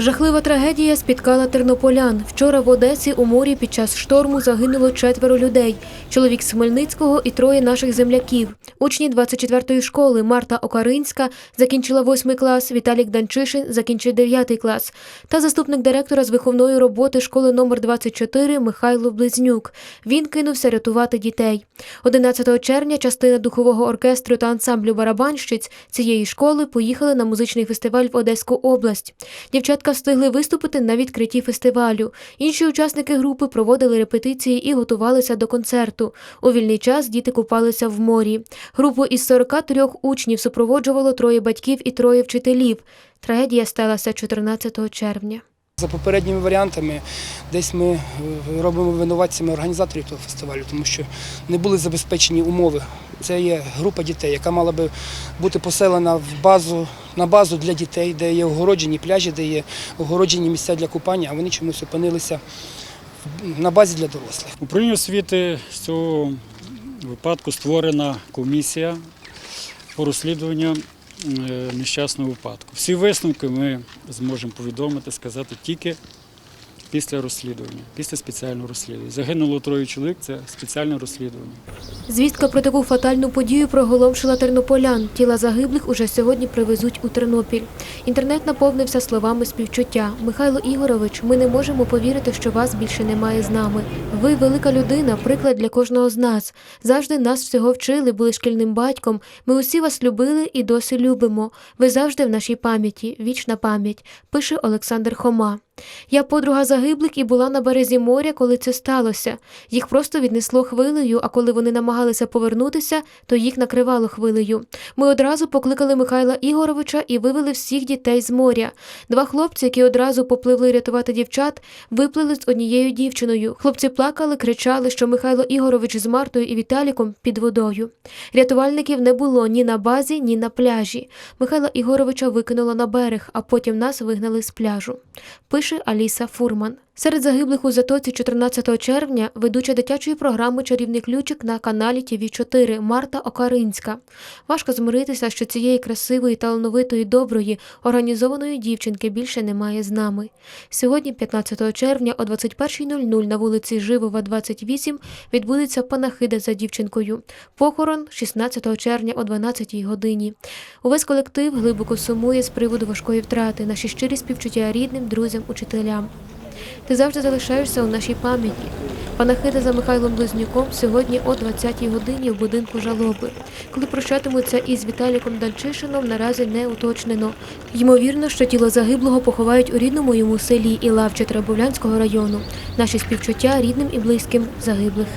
Жахлива трагедія спіткала тернополян. Вчора в Одесі у морі під час шторму загинуло четверо людей. Чоловік з Хмельницького і троє наших земляків. Учні 24-ї школи Марта Окаринська закінчила 8 клас, Віталік Данчишин закінчив 9 клас. Та заступник директора з виховної роботи школи номер 24 Михайло Близнюк. Він кинувся рятувати дітей. 11 червня частина духового оркестру та ансамблю барабанщиць цієї школи поїхали на музичний фестиваль в Одеську область. Дівчатка встигли виступити на відкритті фестивалю. Інші учасники групи проводили репетиції і готувалися до концерту. У вільний час діти купалися в морі. Групу із 43 учнів супроводжувало троє батьків і троє вчителів. Трагедія сталася 14 червня. За попередніми варіантами, десь ми е, робимо винуватцями організаторів того фестивалю, тому що не були забезпечені умови. Це є група дітей, яка мала би бути поселена в базу на базу для дітей, де є огороджені пляжі, де є огороджені місця для купання, а вони чомусь опинилися на базі для дорослих. Управління освіти з цього випадку створена комісія по розслідуванню е, нещасного випадку. Всі висновки ми зможемо повідомити, сказати тільки після розслідування, після спеціального розслідування. Загинуло троє чоловік, це спеціальне розслідування. Звістка про таку фатальну подію проголомшила тернополян. Тіла загиблих уже сьогодні привезуть у Тернопіль. Інтернет наповнився словами співчуття. Михайло Ігорович, ми не можемо повірити, що вас більше немає з нами. Ви велика людина, приклад для кожного з нас. Завжди нас всього вчили, були шкільним батьком. Ми усі вас любили і досі любимо. Ви завжди в нашій пам'яті, вічна пам'ять, пише Олександр Хома. Я подруга загиблих і була на березі моря, коли це сталося. Їх просто віднесло хвилею, а коли вони намагалися повернутися, то їх накривало хвилею. Ми одразу покликали Михайла Ігоровича і вивели всіх дітей з моря. Два хлопці, які одразу попливли рятувати дівчат, виплили з однією дівчиною. Хлопці плакали, кричали, що Михайло Ігорович з Мартою і Віталіком під водою. Рятувальників не було ні на базі, ні на пляжі. Михайла Ігоровича викинуло на берег, а потім нас вигнали з пляжу. Пише Аліса Фурман. Серед загиблих у затоці 14 червня ведуча дитячої програми Чарівний ключик на каналі тв 4 Марта Окаринська. Важко змиритися, що цієї красивої, талановитої, доброї, організованої дівчинки більше немає з нами. Сьогодні, 15 червня, о 21.00 на вулиці Живова, 28, відбудеться панахида за дівчинкою. Похорон 16 червня о 12 годині. Увесь колектив глибоко сумує з приводу важкої втрати, наші щирі співчуття рідним, друзям, учителям. Ти завжди залишаєшся у нашій пам'яті. Панахида за Михайлом Близнюком сьогодні о 20-й годині в будинку жалоби. Коли прощатимуться із Віталіком Данчишином, наразі не уточнено. Ймовірно, що тіло загиблого поховають у рідному йому селі Ілавче Трабовлянського району. Наші співчуття рідним і близьким загиблих.